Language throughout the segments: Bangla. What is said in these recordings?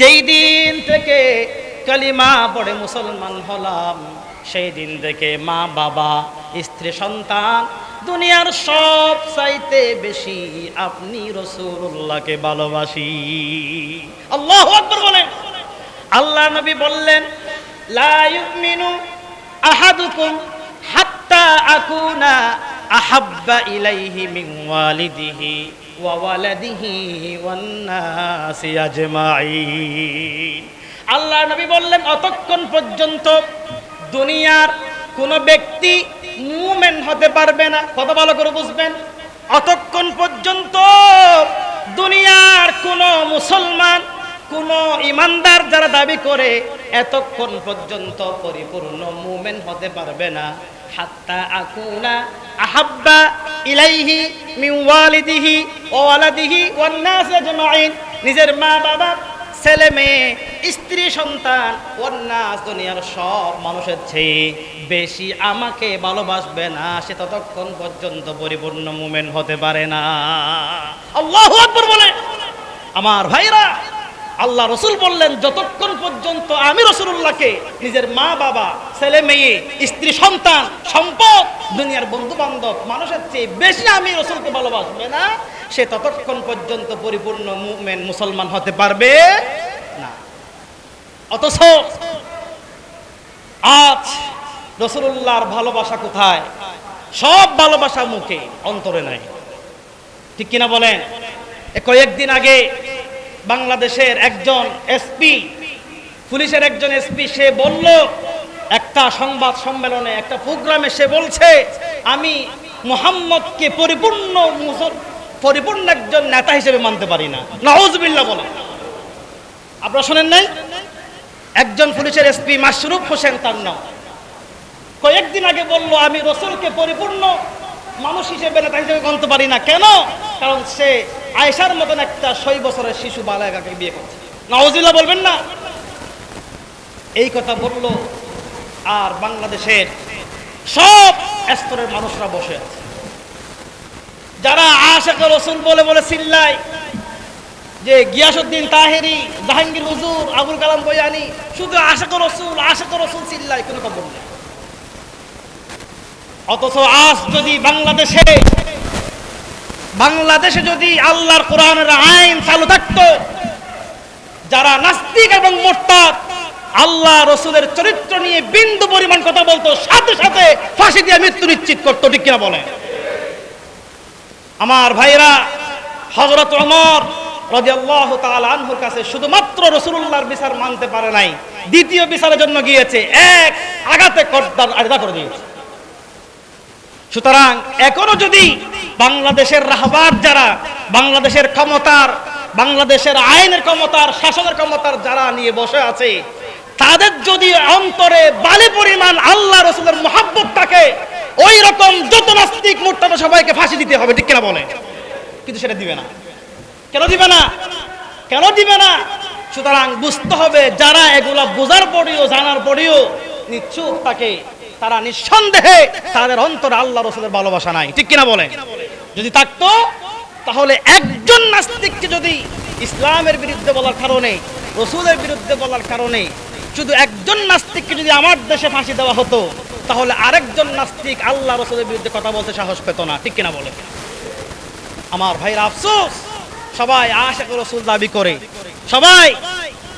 যেই দিন থেকে কালিমা পড়ে মুসলমান হলাম, সেই দিন থেকে মা, বাবা, স্ত্রী, সন্তান, দুনিয়ার সব চাইতে বেশি আপনি রসুল্লাহকে ভালোবাসি। আল্লাহ বলেন। আল্লাহ নবী বললেন, লা ইউমিনু আহাদুকুম হাত্তা আকুনা আহাব্বা ইলাইহি মিন ওয়ালিদিহি। আল্লাহ নবী বললেন, অতক্ষণ পর্যন্ত দুনিয়ার কোন ব্যক্তি মুমেন হতে পারবে না। কত ভালো করে বুঝবেন। অতক্ষণ পর্যন্ত দুনিয়ার কোন মুসলমান, কোন ইমানদার যারা দাবি করে, এতক্ষণ পর্যন্ত পরিপূর্ণ মুমেন হতে পারবে না। হাত্তা আকুনা আহাব্বা ইলাইহি মিন নিজের মা বাবা, ছেলে মেয়ে, স্ত্রী, সন্তান, ওয়ান্নাস দুনিয়ার সব মানুষের চেয়ে বেশি আমাকে ভালোবাসবে না, সে ততক্ষণ পর্যন্ত পরিপূর্ণ মুমেন হতে পারে না। আল্লাহু বলে। আমার ভাইরা, আল্লাহ রসুল বললেন, যতক্ষণ পর্যন্ত আমি রসুল্লাহকে নিজের মা বাবা, ছেলে মেয়ে, স্ত্রী, সন্তান, সম্পদ দুনিয়ার বন্ধু বান্ধব মানুষের চেয়ে বেশি আমি রসুলকে ভালোবাসবে না, সে ততক্ষণ পর্যন্ত পরিপূর্ণ মুমেন মুসলমান হতে পারবে না। অথচ আজ রসুল্লাহর ভালোবাসা কোথায়? সব ভালোবাসা মুখে, অন্তরে নাই। ঠিক কিনা বলেন? কয়েকদিন আগে বাংলাদেশের একজন এসপি, পুলিশের একজন এসপি, সে বলল একটা সংবাদ সম্মেলনে, একটা প্রোগ্রামে সে বলছে, আমি মোহাম্মদকে পরিপূর্ণ পরিপূর্ণ একজন নেতা হিসেবে মানতে পারি না। নওয়াজবিল্লাহ বলে। আপনারা শোনেন নাই? একজন পুলিশের এসপি মাশরুফ হোসেন তার নাম। কয়েকদিন আগে বলল, আমি রসুলকে পরিপূর্ণ মানুষ হিসেবে নেতা হিসেবে মানতে পারি না। কেন? কারণ সে আয়েশার মতন একটা ছয় বছরের শিশু বালাগাকে বিয়ে করছে। নওয়াজিল্লাহ বলবেন না? এই কথা বলল আর বাংলাদেশের সব স্তরের মানুষরা বসে আছে। যারা আশেখ রসুল বলে বলে চিল্লায় যে গিয়াসুদ্দিন তাহেরি, জাহাঙ্গীর হুজুর, আবুল কালাম বয়ানি শুধু আশেখ রসুল আশেখ রসুল চিল্লায়, কোনো খবর নেই। অথচ আজ যদি বাংলাদেশে বাংলাদেশে যদি আল্লাহর কোরআনের আইন চালু থাকতো, যারা নাস্তিক এবং মোরতাদ আল্লাহ রসুলের চরিত্র নিয়ে বিন্দু পরিমাণ কথা বলতো, সাথে সাথে ফাঁসি দিয়ে মৃত্যু নিশ্চিত করতো, ঠিক কিনা বলে আমার ভাইরা হজরত অমর রাদিয়াল্লাহু তাআলা আনহুর কাছে শুধুমাত্র রসুলুল্লাহর বিচার মানতে পারে নাই, দ্বিতীয় বিচারের জন্য গিয়েছে, এক আঘাতে করদার আলাদা করে দিয়েছে। সুতরাং এখনও যদি বাংলাদেশের রাহবার যারা, বাংলাদেশের ক্ষমতার, বাংলাদেশের আইনের ক্ষমতার, শাসনের ক্ষমতার যারা নিয়ে বসে আছে তাদের যদি অন্তরে বালি পরিমাণ আল্লাহ রসুলের মহাব্বত থাকে ওই রকম যত নাস্তিক মোর্তাটা সবাইকে ফাঁসি দিতে হবে, ঠিক কিনা বলে? কিন্তু সেটা দিবে না। কেন দিবে না? কেন দিবে না? সুতরাং বুঝতে হবে, যারা এগুলা বোঝার পরেও, জানার পরেও নিশ্চুপ থাকে, তারা নিঃসন্দেহে তাদের অন্তরে আল্লাহ রসুলের ভালোবাসা নাই, ঠিক কিনা বলে? যদি থাকতো, তাহলে একজন নাস্তিককে যদি ইসলামের বিরুদ্ধে বলার কারণে, রসুলের বিরুদ্ধে বলার কারণে শুধু একজন নাস্তিককে যদি আমার দেশে ফাঁসি দেওয়া হতো, তাহলে আরেকজন নাস্তিক আল্লাহ রসুলের বিরুদ্ধে কথা বলতে সাহস পেত না। ঠিক কিনা বলে আমার ভাইরা আফসোস, সবাই আশেখ রসুল দাবি করে। সবাই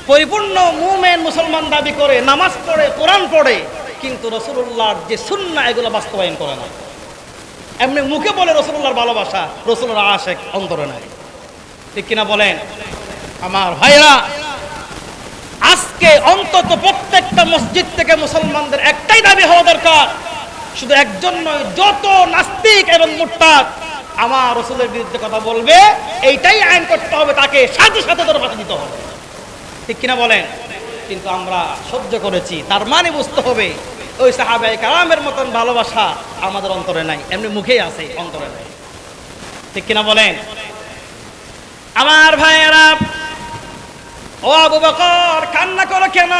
পরিপূর্ণ মুমেন মুসলমান দাবি করে, নামাজ পড়ে, কোরআন পড়ে, কিন্তু রসুল্লাহর যে সুন্না এগুলো বাস্তবায়ন করে না। এমনি মুখে বলে রসুল্লাহর ভালোবাসা রসুল্লাহ আশেখ অন্তরে নাই। ঠিক কিনা বলেন? আমার ভাইরা আজকে অন্তত প্রত্যেকটা মসজিদ থেকে মুসলমানদের একটাই দাবি হওয়া দরকার। শুধু একজন নয়, যত নাস্তিক এবং মুরতাদ, আমার রসুলের বিরুদ্ধে কথা বলবে, এইটাই আইন করতে হবে, তাকে সাথে সাথে ভাষা দিতে হবে। ঠিক কিনা বলেন? কিন্তু আমরা সহ্য করেছি, তার মানে বুঝতে হবে, ওই সাহাবাই কালামের মতন ভালোবাসা আমাদের অন্তরে নাই, এমনি মুখেই আছে অন্তরে নাই। ঠিক কিনা বলেন? আমার ভাইয়েরা ও আবু বকর, কান্না করো কেন?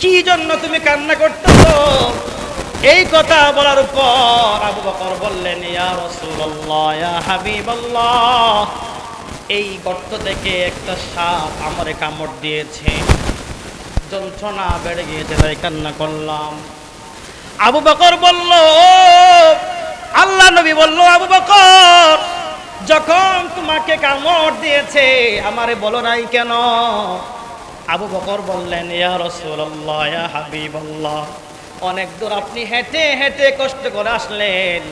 কি জন্য তুমি কান্না করতেছো? এই কথা বলার পর আবু বকর বললেন, ইয়া রাসূলুল্লাহ, ইয়া হাবিবাল্লাহ, এই গর্ত থেকে একটা সাপ আমারে কামড় দিয়েছে। যন্ত্রণা বেড়ে গিয়েছে, তাই কান্না করলাম। আবু বকর বলল আল্লাহ নবী বলল, আবু বকর যখন তোমাকে কামড় দিয়েছে, আমারে বলো নাই কেন? আবু বকর বললেন, ইয়া রাসূলুল্লাহ, ইয়া হাবিবাল্লাহ। অনেক দূর আপনি হেঁটে হেঁটে কষ্ট করে আসলেন,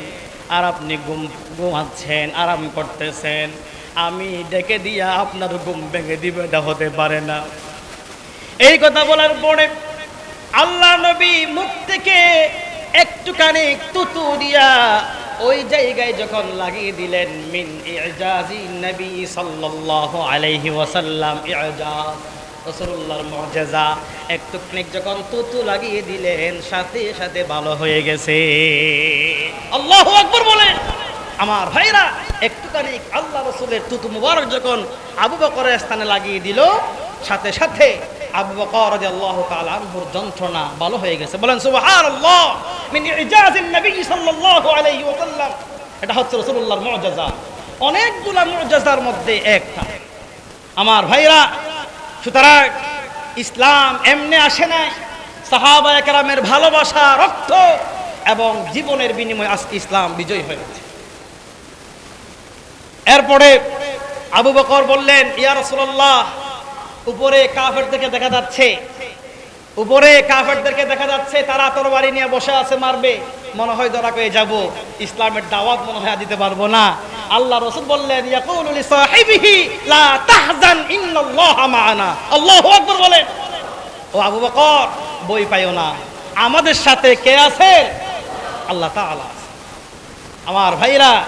আর আপনি ঘুম, ঘুমাচ্ছেন, আরাম করতেছেন। আমি ডেকে দিয়া আপনার ঘুম ভেঙে দিবে, এটা হতে পারে না। এই কথা বলার পরে আল্লাহ নবী মুখ থেকে একটুখানি তুতু দিয়া ওই জায়গায় যখন লাগিয়ে দিলেন, মিন ইজাজি নবী সাল্লাল্লাহু আলাইহি ওয়াসাল্লাম, ইজাজ, রাসূলুল্লাহর মুজিজা একটুখানি যখন তুতু লাগিয়ে দিলেন, সাথে সাথে ভালো হয়ে গেছে। আল্লাহ আকবর বলেন। আমার ভাইরা, একটুখানি আল্লাহ রসুলের তুতু মুবারক যখন আবু বকরের স্থানে লাগিয়ে দিল, সাথে সাথে আবু বকর রাদিয়াল্লাহু তাআলা আনহুর যন্ত্রণা ভালো হয়ে গেছে। বলেন, সুবহানাল্লাহ। এটা হচ্ছে রাসূলুল্লাহর মুজিজা। অনেকগুলা মুজিজার মধ্যে একটা। আমার ভাইরা, সুতরাং ইসলাম এমনি আসে নাই। সাহাবা একরামের ভালোবাসা, রক্ত এবং জীবনের বিনিময়ে আজকে ইসলাম বিজয় হয়েছে এরপরে আবু বকর বললেন, ইয়া রাসূলুল্লাহ, উপরে কাফের থেকে দেখা যাচ্ছে উপরে কাফেরদেরকে দেখা যাচ্ছে, তারা তরবারি নিয়ে বসে আছে, মারবে। মনে হয় ধরা করে যাব, ইসলামের দাওয়াত মনে হয় দিতে পারব না। আল্লাহ রসুল বললেন, ইয়াকুলু লি সাহিবিহি লা তাহজান ইন্নাল্লাহা মা'ানা। আল্লাহু আকবার বলেন। ও আবু বকর, বই পাইও না। আমাদের সাথে কে আছে? আল্লাহ তাআলা। আমার ভাইরা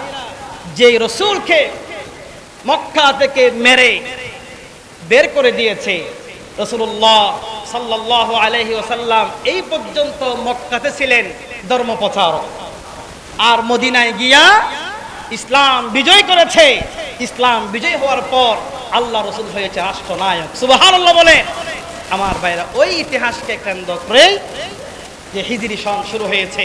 যে রসুলকে মক্কা থেকে মেরে বের করে দিয়েছে রসুল্লাহ সাল্লাহ আলহি ওসাল্লাম এই পর্যন্ত মক্কাতে ছিলেন ধর্ম প্রচারক আর মদিনায় গিয়া ইসলাম বিজয় করেছে। ইসলাম বিজয় হওয়ার পর আল্লাহ রসুল হয়েছে রাষ্ট্রনায়ক। সুবাহ বলে, আমার ভাইরা, ওই ইতিহাসকে কেন্দ্র করে যে হিজরি শুরু হয়েছে।